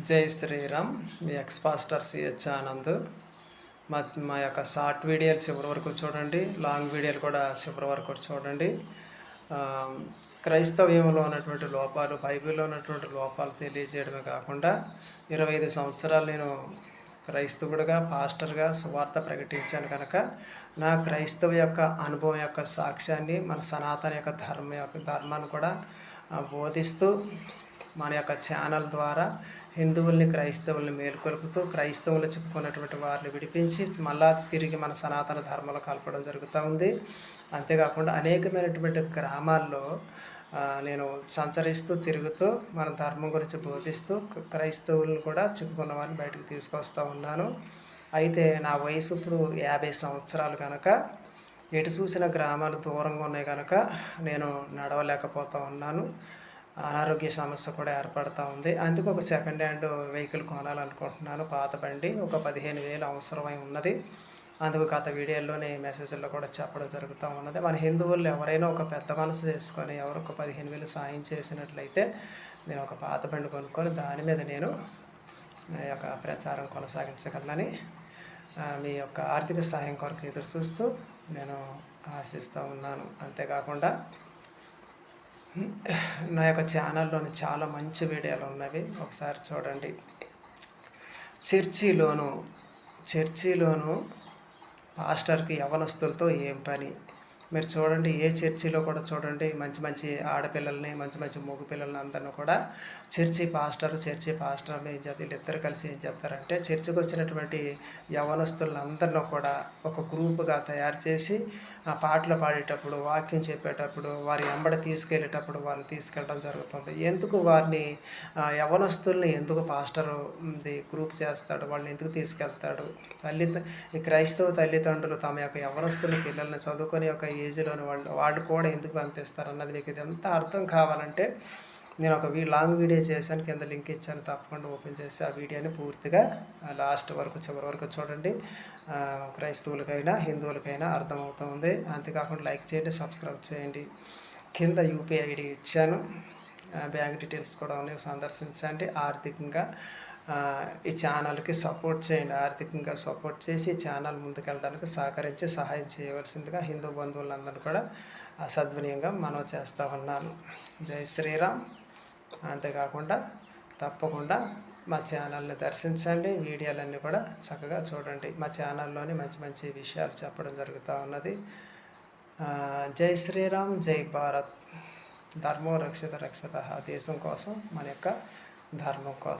జై శ్రీరామ్ మీ ex pastor CH Anand. మా మా యొక్క షార్ట్ వీడియోలు చివరి వరకు చూడండి లాంగ్ వీడియోలు కూడా చివరి వరకు చూడండి. క్రైస్తవ్యంలో ఉన్నటువంటి లోపాలు బైబిల్లో ఉన్నటువంటి లోపాలు తెలియజేయడమే కాకుండా ఇరవై ఐదు సంవత్సరాలు నేను క్రైస్తవుడిగా పాస్టర్గా సువార్త ప్రకటించాను కనుక నా క్రైస్తవ యొక్క అనుభవం యొక్క సాక్ష్యాన్ని మన సనాతన యొక్క ధర్మ యొక్క ధర్మాన్ని కూడా బోధిస్తూ మన యొక్క ఛానల్ ద్వారా హిందువుల్ని క్రైస్తవుల్ని మేల్కొల్పుతూ క్రైస్తవులు చెప్పుకున్నటువంటి వారిని విడిపించి మళ్ళా తిరిగి మన సనాతన ధర్మంలో కలపడం జరుగుతూ ఉంది. అంతేకాకుండా అనేకమైనటువంటి గ్రామాల్లో నేను సంచరిస్తూ తిరుగుతూ మన ధర్మం గురించి బోధిస్తూ క్రైస్తవులను కూడా చెప్పుకున్న వారిని బయటకు తీసుకొస్తూ ఉన్నాను. అయితే నా వయసు ఇప్పుడు యాభై సంవత్సరాలు కనుక ఎటు చూసిన గ్రామాలు దూరంగా ఉన్నాయి కనుక నేను నడవలేకపోతూ ఉన్నాను. అనారోగ్య సమస్య కూడా ఏర్పడుతూ ఉంది. అందుకు ఒక సెకండ్ హ్యాండ్ వెహికల్ కొనాలనుకుంటున్నాను. పాత బండి ఒక పదిహేను వేలు అవసరమై ఉన్నది. అందుకు గత వీడియోలోని మెసేజ్లో కూడా చెప్పడం జరుగుతూ ఉన్నది. మన హిందువులు ఎవరైనా ఒక పెద్ద మనసు చేసుకొని ఎవరు ఒక పదిహేను వేలు సాయం చేసినట్లయితే నేను ఒక పాత బండి కొనుక్కొని దాని మీద నేను నా యొక్క ప్రచారం కొనసాగించగలనని మీ యొక్క ఆర్థిక సహాయం కొరకు ఎదురు చూస్తూ నేను ఆశిస్తూ ఉన్నాను. అంతేకాకుండా నా యొక్క ఛానల్లోని చాలా మంచి వీడియోలు ఉన్నవి. ఒకసారి చూడండి. చర్చిలోను చర్చిలోను పాస్టర్కి యవనస్తులతో ఏం పని? మీరు చూడండి ఏ చర్చిలో కూడా చూడండి మంచి మంచి ఆడపిల్లల్ని మంచి మంచి మగ పిల్లల్ని అందరిని కూడా చర్చి పాస్టర్ చర్చి పాస్టర్ ఏం చేస్తారు వీళ్ళిద్దరు కలిసి ఏం చేస్తారంటే చర్చికి వచ్చినటువంటి యవనస్తులందరినీ కూడా ఒక గ్రూపుగా తయారు చేసి ఆ పాటలు పాడేటప్పుడు వాక్యం చెప్పేటప్పుడు వారి ఎంబడి తీసుకెళ్ళేటప్పుడు వారిని తీసుకెళ్ళడం జరుగుతుంది. ఎందుకు వారిని యవనస్తుల్ని ఎందుకు పాస్టర్ గ్రూప్ చేస్తాడు వాళ్ళని ఎందుకు తీసుకెళ్తాడు? తల్లి క్రైస్తవ తల్లిదండ్రులు తమ యొక్క యవనస్తుల పిల్లల్ని చదువుకొని ఒక ఏజ్లోని వాళ్ళు వాళ్ళు కూడా ఎందుకు పంపిస్తారు అన్నది మీకు ఇది ఎంత అర్థం కావాలంటే నేను ఒక వీ లాంగ్ వీడియో చేశాను కింద లింక్ ఇచ్చాను తప్పకుండా ఓపెన్ చేసి ఆ వీడియోని పూర్తిగా లాస్ట్ వరకు చివరి వరకు చూడండి. క్రైస్తవులకైనా హిందువులకైనా అర్థమవుతుంది. అంతేకాకుండా లైక్ చేయండి సబ్స్క్రైబ్ చేయండి. కింద యూపీఐ ఐడి ఇచ్చాను. బ్యాంక్ డీటెయిల్స్ కూడా ఉన్నాయి సందర్శించండి. ఆర్థికంగా ఈ ఛానల్కి సపోర్ట్ చేయండి ఆర్థికంగా సపోర్ట్ చేసి ఛానల్ ముందుకెళ్ళడానికి సహకరించి సహాయం చేయవలసిందిగా హిందూ బంధువులందరూ కూడా సద్వినియంగా మనం చేస్తూ ఉన్నాను. జై శ్రీరామ్. అంతేకాకుండా తప్పకుండా మా ఛానల్ని దర్శించండి వీడియోలన్నీ కూడా చక్కగా చూడండి. మా ఛానల్లోని మంచి మంచి విషయాలు చెప్పడం జరుగుతూ ఉన్నది. జై శ్రీరామ్ జై భారత్. ధర్మో రక్షిత రక్షిత దేశం కోసం మన యొక్క ధర్మం కోసం.